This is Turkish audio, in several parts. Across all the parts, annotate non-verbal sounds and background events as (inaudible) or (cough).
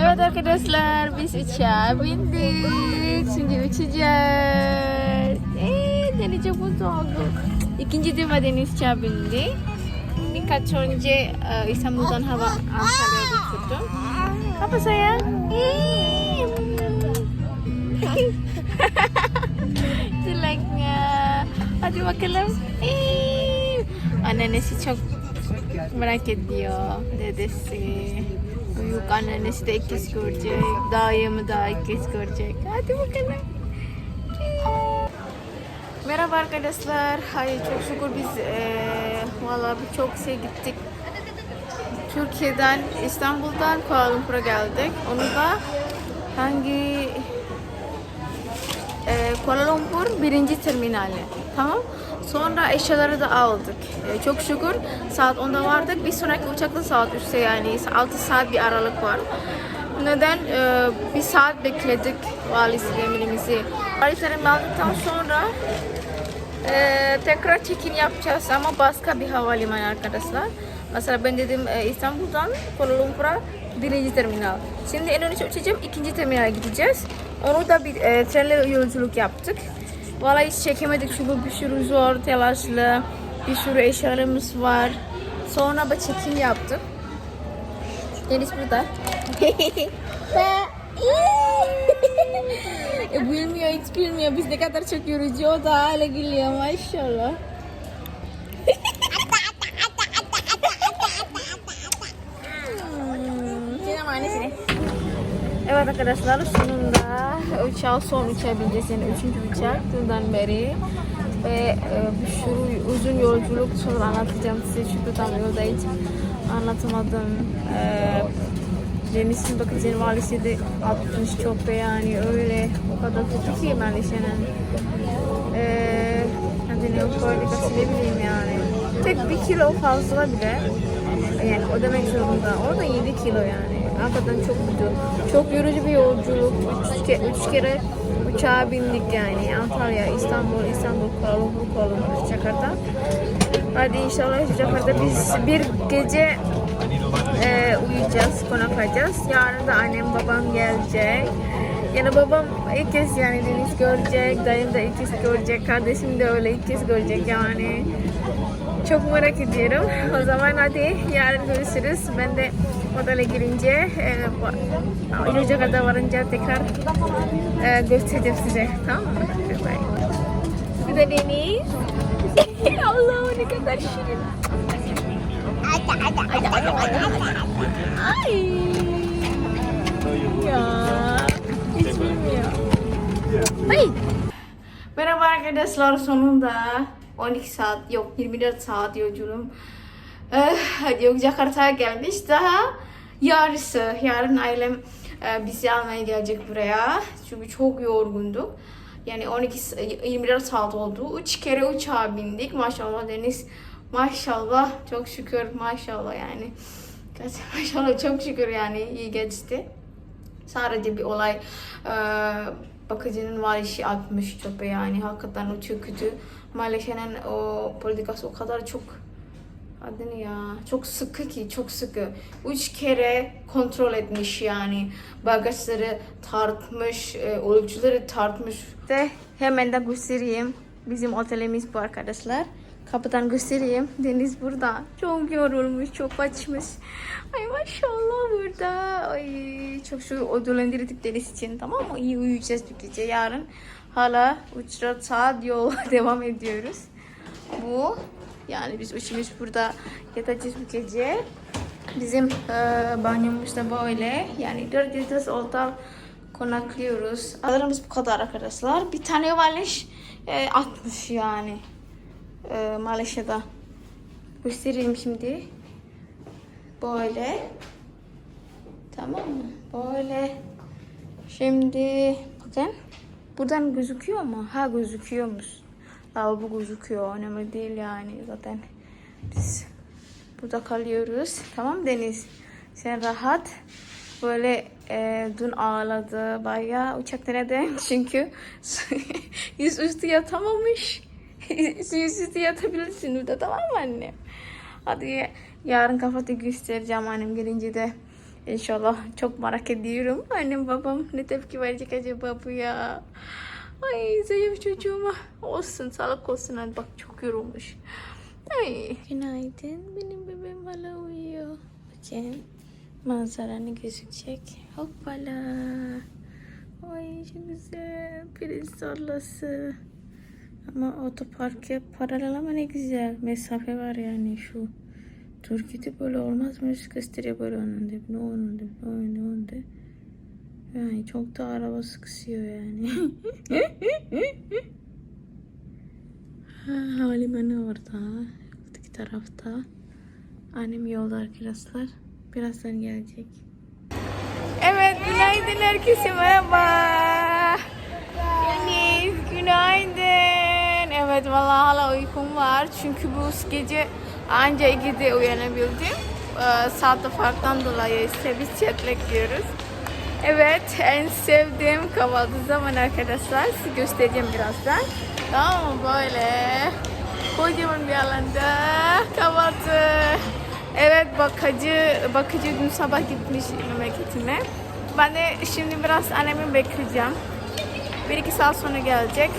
Evet arkadaşlar biz uçağa bindik. Şimdi uçacağız. Eee çok mutlu oldu. İkinci defa deniz uçağa bindi. Birkaç önce İstanbul'dan hava Antalya'ya götürdüm. Apa sayang? Eee. (laughs) Jeleknya. Hadi bakalım. Eee. Anneannesi çok merak ediyor. Dedesi. Büyük anneannesi de ikiz görecek. Dayımı da ikiz görecek. Hadi bakalım. Merhaba arkadaşlar. Hayır çok şükür biz eee valla çok şey gittik. Türkiye'den, İstanbul'dan Kuala Lumpur'a geldik. Onu da hangi e, Kuala Lumpur birinci terminali. Tamam. Sonra eşyaları da aldık. E, çok şükür saat 10'da vardık. Bir sonraki uçakta saat 3'te yani 6 saat bir aralık var. Neden? E, bir saat bekledik valisi emirimizi. Valizlerimi aldıktan sonra e, tekrar check-in yapacağız ama başka bir havalimanı arkadaşlar. Mesela ben dedim e, İstanbul'dan Kuala Lumpur'a birinci terminal. Şimdi Indonesia uçacağım ikinci terminale gideceğiz. Onu da bir e, trenle yolculuk yaptık. Vallahi hiç çekemedik çünkü bir sürü zor, telaşlı, bir sürü eşyalarımız var. Sonra da check-in yaptık. Deniz burada. (laughs) e, bilmiyor, hiç bilmiyor. Biz ne kadar çok yorucu o da hala gülüyor maşallah. (laughs) Mana sini? Evet arkadaşlar sonunda uçağı son uçağa bineceğiz yani üçüncü uçak dünden beri ve e, bir sürü uzun yolculuk sonra anlatacağım size çünkü tam yolda hiç anlatamadım. E, Deniz'in bakıcının valisi de atmış çöpe yani öyle o kadar kötü ki Malaysia'nın. E, hadi ne böyle ne bileyim yani. Tek bir kilo fazla bile yani o demek zorunda. Orada 7 kilo yani. Hakikaten çok kötü. Çok yorucu bir yolculuk. Üç, ke üç kere uçağa bindik yani. Antalya, İstanbul, İstanbul, Kuala Lumpur, Kuala Lumpur, Jakarta. Hadi inşallah Jakarta biz bir gece e, uyuyacağız, konaklayacağız. Yarın da annem babam gelecek. Yani babam ilk kez yani deniz görecek, dayım da ilk kez görecek, kardeşim de öyle ilk kez görecek yani. Çok merak ediyorum. (laughs) O zaman hadi yarın görüşürüz. Ben de otele girince, e, Jakarta varınca tekrar e, göstereceğim size. Tamam mı? Bu da Deniz. Allah ne kadar şirin. Ay. Ya. Hiç bilmiyor. Ay. Merhaba arkadaşlar sonunda 12 saat yok 24 saat yolculuğum. Eh, yok Jakarta'ya gelmiş. Daha yarısı yarın ailem eh, bizi almaya gelecek buraya. Çünkü çok yorgunduk. Yani 12 s- 24 saat oldu. 3 kere uçağa bindik. Maşallah Deniz maşallah çok şükür maşallah yani. (laughs) Maşallah çok şükür yani iyi geçti. Sadece bir olay e, bakıcının var işi atmış çöpe yani. Hakikaten o çok kötü Malezya'nın o politikası o kadar çok adı ne ya çok sıkı ki çok sıkı. Üç kere kontrol etmiş yani. Bagajları tartmış e, ölçüleri tartmış. De hemen de göstereyim. Bizim otelimiz bu arkadaşlar. Kapıdan göstereyim. Deniz burada. Çok yorulmuş çok açmış. Ay maşallah burada. Ay çok şu ödüllendirdik Deniz için tamam mı? İyi uyuyacağız bir gece yarın hala 3-4 saat yol (laughs) devam ediyoruz bu yani biz üçümüz burada yatacağız bu gece. Bizim e, banyomuz da böyle. Yani dört yıldız otel konaklıyoruz. Alarımız bu kadar arkadaşlar. Bir tane valiz e, atmış yani. E, Malezya'da. Göstereyim şimdi. Böyle. Tamam mı? Böyle. Şimdi bakın. Buradan gözüküyor mu? Ha gözüküyormuş. Lavabo gözüküyor. Önemli değil yani zaten. Biz burada kalıyoruz. Tamam Deniz. Sen rahat. Böyle e, dün ağladı bayağı uçakta neden? (laughs) Çünkü (laughs) yüzüstü yatamamış. (laughs) yüzüstü yatabilirsin burada tamam mı anne? Hadi yarın kafatı göstereceğim annem gelince de İnşallah çok merak ediyorum. Annem babam ne tepki verecek acaba bu ya. Ay zayıf çocuğuma. Olsun sağlık olsun. Hadi bak çok yorulmuş. Ay. Günaydın. Benim bebeğim hala uyuyor. Bakayım. Manzara ne gözükecek. Hoppala. Ay çok güzel. Prens tarlası. Ama otoparka paralel ama ne güzel. Mesafe var yani şu. Türkiye'de böyle olmazmış. Gösteriyor böyle onun dibine, onun dibine, onun. Yani çok da araba sıkışıyor yani. (laughs) ha, havalimanı orada. Öteki tarafta. Annem yolda arkadaşlar. Birazdan gelecek. Evet, günaydın herkese merhaba. Günaydın. Evet, vallahi hala uykum var. Çünkü bu gece anca 2'de uyanabildim. Ee, saatte farktan dolayı işte biz jet yiyoruz. Evet, en sevdiğim kahvaltı zamanı arkadaşlar. Size göstereceğim birazdan. Tamam? Böyle kocaman bir alanda kahvaltı. Evet, bakıcı, bakıcı dün sabah gitmiş memleketine. Ben de şimdi biraz annemi bekleyeceğim. Bir iki saat sonra gelecek.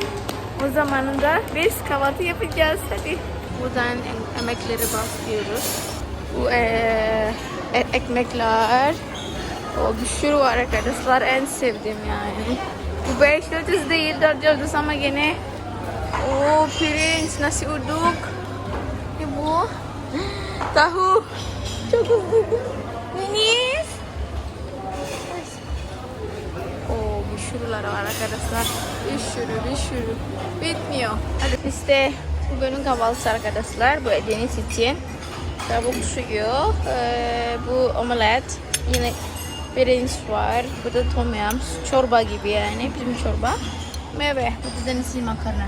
O zamanında biz kahvaltı yapacağız. Hadi. Buradan em- emekleri başlıyoruz. Bu e- ekmekler. O bir var arkadaşlar. En sevdiğim yani. Bu 5 yıldız değil 4 yıldız ama gene o pirinç, nasi uduk. Ne bu? Tahu. Çok hızlı. Deniz. Oo bir var arkadaşlar. Bir sürü bir sürü. Bitmiyor. Hadi işte bu bölüm kahvaltısı arkadaşlar. Bu deniz için. Tavuk suyu. Ee, bu omelet. Yine pirinç var. Bu da tom yum. Çorba gibi yani. Bizim çorba. Meyve. Bu da denizli makarna.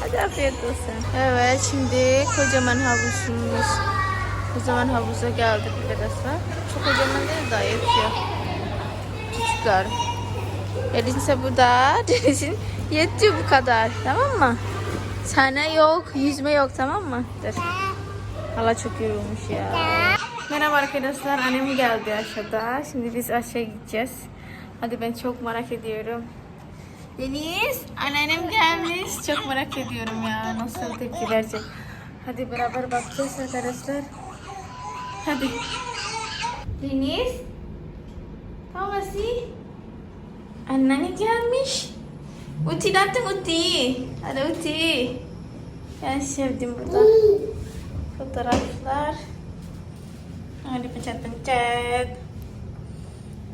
Hadi afiyet olsun. Evet şimdi kocaman havuzumuz. Kocaman havuza geldik arkadaşlar. Çok kocaman değil daha yetiyor. Küçükler. Deniz ise burada. (laughs) Deniz'in yetiyor bu kadar. Tamam mı? Sana yok, yüzme yok tamam mı? Dur. Hala çok yorulmuş ya. Merhaba arkadaşlar, annem geldi aşağıda. Şimdi biz aşağı gideceğiz. Hadi ben çok merak ediyorum. Deniz, anneannem gelmiş. Çok merak ediyorum ya. Nasıl tepki verecek. Hadi beraber bakacağız arkadaşlar. Hadi. Deniz. Sih? Anneanne gelmiş. Uti datang Uti. Ada Uti. Ben sevdim burada. Fotoğraflar. Ah, dipencet-pencet.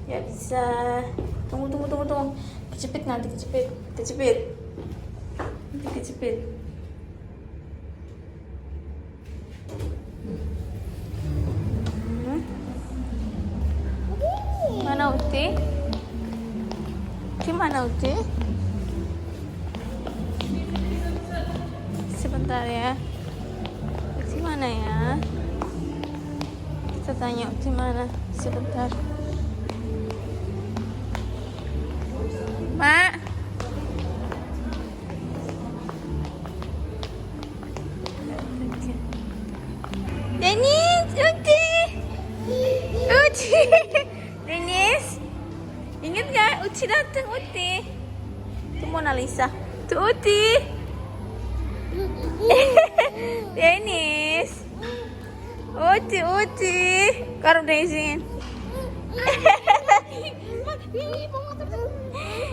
Ya bisa. Tunggu, tunggu, tunggu, tunggu. Kejepit nanti, kejepit. Kejepit. Nanti kejepit. Hmm. Mana Uti? Uti mana Uti? Sebentar ya. Uti mana ya? Kita tanya Uti mana. Sebentar. Mak. Deniz, Uti. Uti. (laughs) Deniz. Ingat gak? Uci datang, Uti. Itu Mona Lisa. Tuh Uti. (laughs) Dennis! Uti, uti! Karong Dennis yun.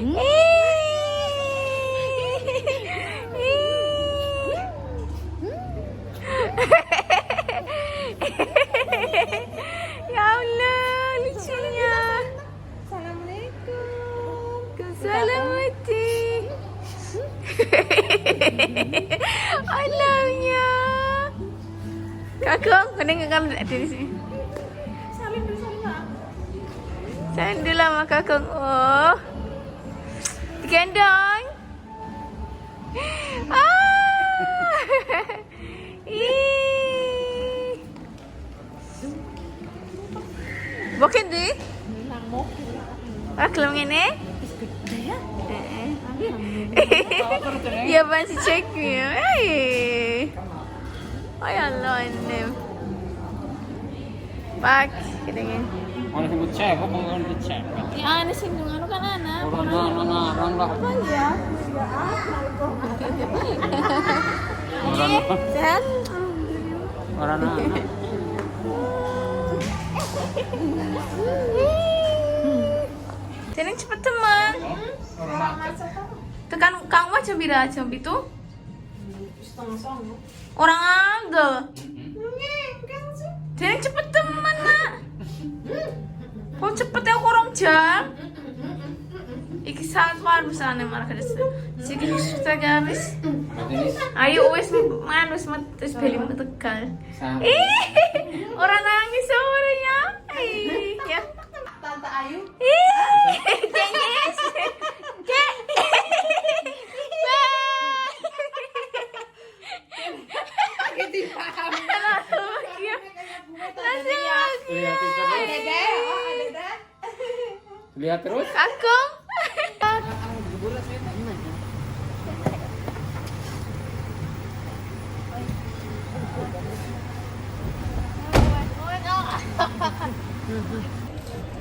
Eh! Candalah mak. Oh. Digendong. Ah. (laughs) Bukan di? Aku kelam ini? (laughs) Ya ban si cek mi. Ay. Ay Allah Pak Bak. Orang disebut cek, kok pengen disebut cek. Ya aneh sih, dengan kan anak. Orang mah, ya. orang mah, orang mah. Apa ya? ya orang eh, mah. Dan? Orang mah. Sini cepet teman. Tekan kang mah cembi dah cembi tuh. Orang ada. Mm-hmm. Sini cepet teman. gideceğim. İki saat varmış annem arkadaşlar. Sekiz buçukta gelmiş. Ay o esmi, man esmi espelim tıkkal. Oran hangisi oraya? Ya. Tante Ayu. lihat terus kangkung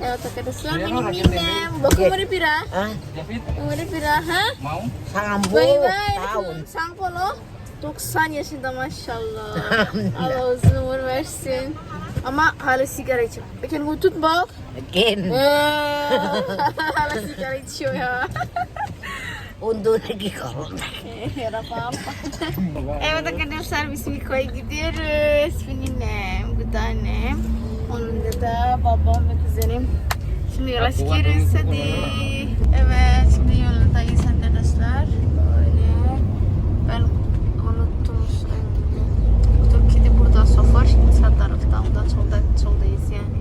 Kalau tak terus lah ini minum. Baku mau pira? Mau? Hah? Mau? Sangambo. Bye bye. Sangpolo. Oh. Tuksan ya sih, masya Allah. Allah uzun versin. Ama hala sigara içiyor. Peki bu tut bak. Again. Eh, hala sigara içiyor ya. Undo lagi kalau Ya da apa-apa. (laughs) (laughs) Evet arkadaşlar biz Miko'ya gidiyoruz. Benim bir tanem. Onun da babam ve kuzenim. Şimdi yola çıkıyoruz hadi. Evet şimdi yoldayız arkadaşlar. Böyle. Ben Sofer. Şimdi sağ tarafta. Ondan solda, soldayız yani.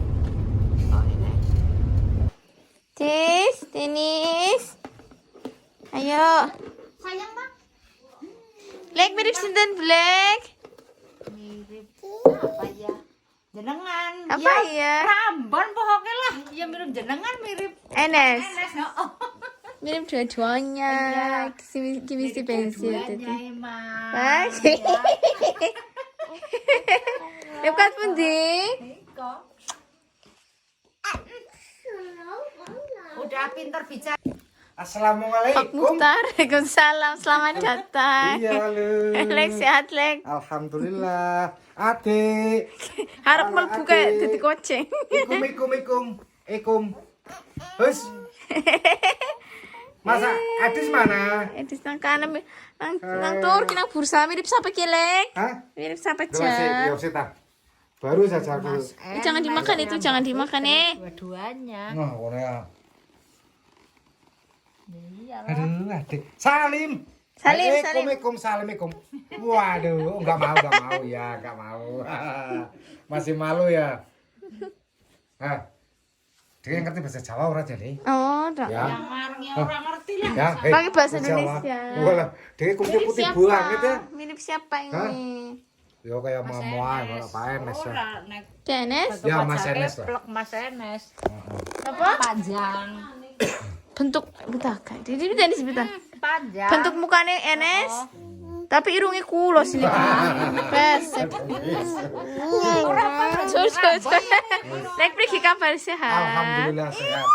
Öyle. Tis, Deniz. Ayo. Sayang bang. Black mirip sinten Black? Apa ya? Jenengan. Apa ya? Rambon pokoknya lah. Ya mirip jenengan mirip. Enes. Enes no. Oh. (laughs) Mirip dua-duanya. Kimi, kimi si pensil Dua-duanya, tadi. emang. (laughs) Dekat pun di. Kok. Udah pinter bicara. Pak Assalamualaikum. Muhtar. Waalaikumsalam. Selamat datang. Iya, (laughs) halo. Lek sehat Lek. Alhamdulillah. Adik. Harap Anak melbu kayak adik. titik koceng. Ikum, ikum, ikum. Ikum. Hus. (laughs) Masa Adis mana? Edis nang kanan, nang nang tur, nang bursa mirip siapa Lek? Hah? Mirip siapa Dua sih, yuk sih, tak. Baru saja aku. Eh, Jangan dimakan itu, jangan dimakan eh. Dua-duanya. Nah, Korea. Iya Aduh, adik. Salim. Salim, salim. ikum, salim, ikum. Waduh, enggak mau, enggak mau ya, enggak mau. (laughs) Masih malu ya. Hah. Dia ngerti bahasa Jawa ora jadi? Oh, dah. Ya. Orangnya orang ngerti lah. Ya, hei, Pakai bahasa. Indonesia. Walah, dia kumpul putih siapa? banget ya. Mirip siapa ini? Yo kayak mama, malah Pak Enes ya. Ora nek Dennis? Ya Mas Enes lah. plek Mas Enes. Apa? Panjang. Bentuk bentar, Kak. Jadi bentar. Panjang. Bentuk mukanya Enes. Tapi irungnya kulo sini. Pesek. Cus, cus. Lek pergi kabar sehat. Alhamdulillah sehat.